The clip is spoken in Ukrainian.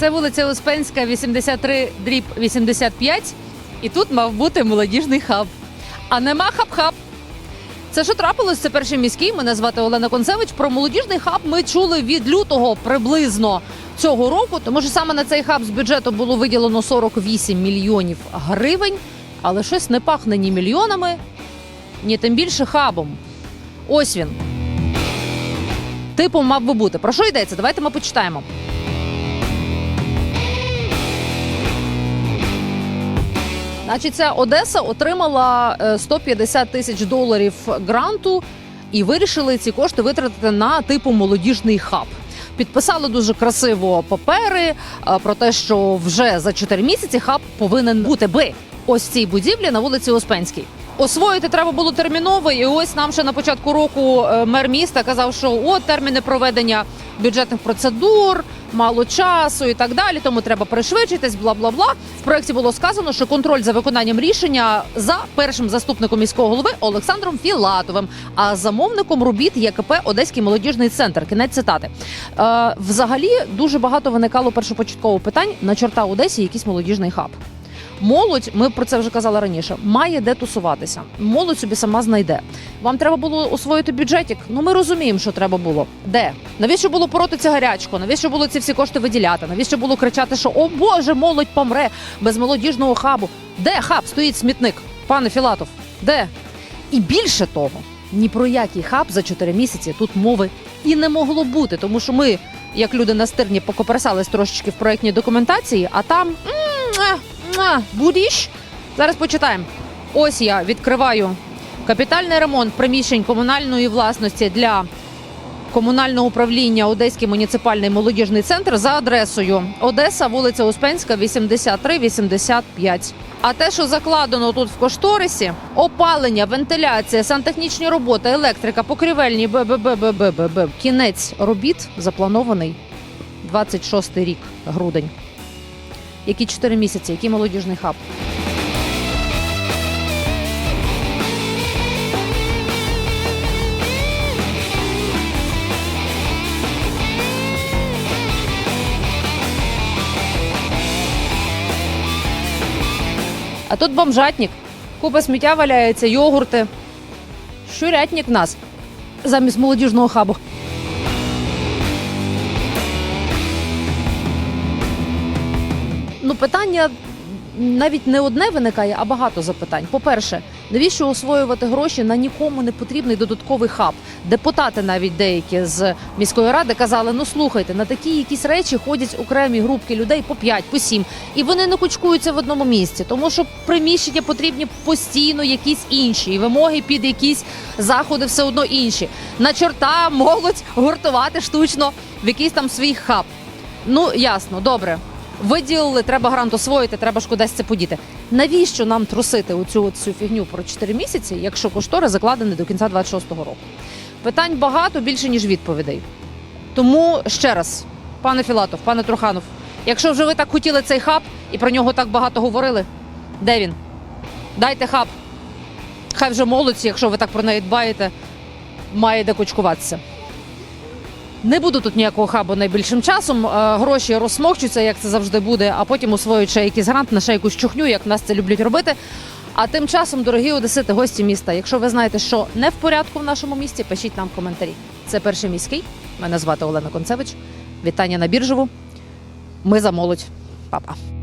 Це вулиця Успенська, 83 дріб 85. І тут мав бути молодіжний хаб. А нема хаб-хаб. Це що трапилось? Це перший міський. Мене звати Олена Концевич. Про молодіжний хаб ми чули від лютого приблизно цього року, тому що саме на цей хаб з бюджету було виділено 48 мільйонів гривень, але щось не пахне ні мільйонами, ні тим більше хабом. Ось він. Типом мав би бути. Про що йдеться? Давайте ми почитаємо. Значить, ця Одеса отримала е, 150 тисяч доларів гранту і вирішили ці кошти витратити на типу молодіжний хаб. Підписали дуже красиво папери е, про те, що вже за 4 місяці хаб повинен бути би ось цій будівлі на вулиці Успенській. Освоїти треба було терміново, і ось нам ще на початку року е, мер міста казав, що от терміни проведення бюджетних процедур, мало часу і так далі. Тому треба пришвидшитись, бла бла бла. В проєкті було сказано, що контроль за виконанням рішення за першим заступником міського голови Олександром Філатовим, а замовником робіт є КП Одеський молодіжний центр. Кінець цитати. Е, взагалі дуже багато виникало першопочатково питань на чорта Одесі якийсь молодіжний хаб. Молодь, ми про це вже казали раніше, має де тусуватися. Молодь собі сама знайде. Вам треба було освоїти бюджетик. Ну ми розуміємо, що треба було. Де? Навіщо було поротися гарячку? Навіщо було ці всі кошти виділяти? Навіщо було кричати, що о Боже, молодь помре без молодіжного хабу? Де хаб? Стоїть смітник, пане Філатов. Де? І більше того, ні про який хаб за 4 місяці тут мови і не могло бути, тому що ми, як люди настирні, покоперсались трошечки в проєктній документації, а там муа, муа, будіш. Зараз почитаємо. Ось я відкриваю капітальний ремонт приміщень комунальної власності для комунального управління Одеський муніципальний молодіжний центр за адресою Одеса, вулиця Успенська, 83-85. А те, що закладено тут в кошторисі, опалення, вентиляція, сантехнічні роботи, електрика, покрівельні, б-б-б-б-б-б. Кінець робіт запланований 26 рік, грудень. Які 4 місяці, який молодіжний хаб? А тут бомжатник. Купа сміття валяється, йогурти. Щурятник в нас замість молодіжного хабу. Ну, питання навіть не одне виникає, а багато запитань. По-перше, навіщо освоювати гроші на нікому не потрібний додатковий хаб? Депутати навіть деякі з міської ради казали: ну слухайте, на такі якісь речі ходять окремі групки людей по 5, по 7, і вони не кучкуються в одному місці, тому що приміщення потрібні постійно якісь інші, і вимоги під якісь заходи все одно інші. На чорта молодь гуртувати штучно в якийсь там свій хаб. Ну ясно, добре. Виділили, треба грант освоїти, треба ж кудись це подіти. Навіщо нам трусити оцю цю фігню про 4 місяці, якщо кошторис закладений до кінця 26-го року? Питань багато більше ніж відповідей. Тому ще раз, пане Філатов, пане Труханов, якщо вже ви так хотіли цей хаб і про нього так багато говорили, де він? Дайте хаб. Хай вже молодці, якщо ви так про неї дбаєте, має де кучкуватися. Не буду тут ніякого хабу найбільшим часом. Е, Гроші розсмокчуться, як це завжди буде, а потім усвоюють ще якийсь грант на ще якусь чухню, як нас це люблять робити. А тим часом, дорогі одесити, гості міста, якщо ви знаєте, що не в порядку в нашому місті, пишіть нам коментарі. Це перший міський. Мене звати Олена Концевич. Вітання на біржеву. Ми за молодь. Па-па.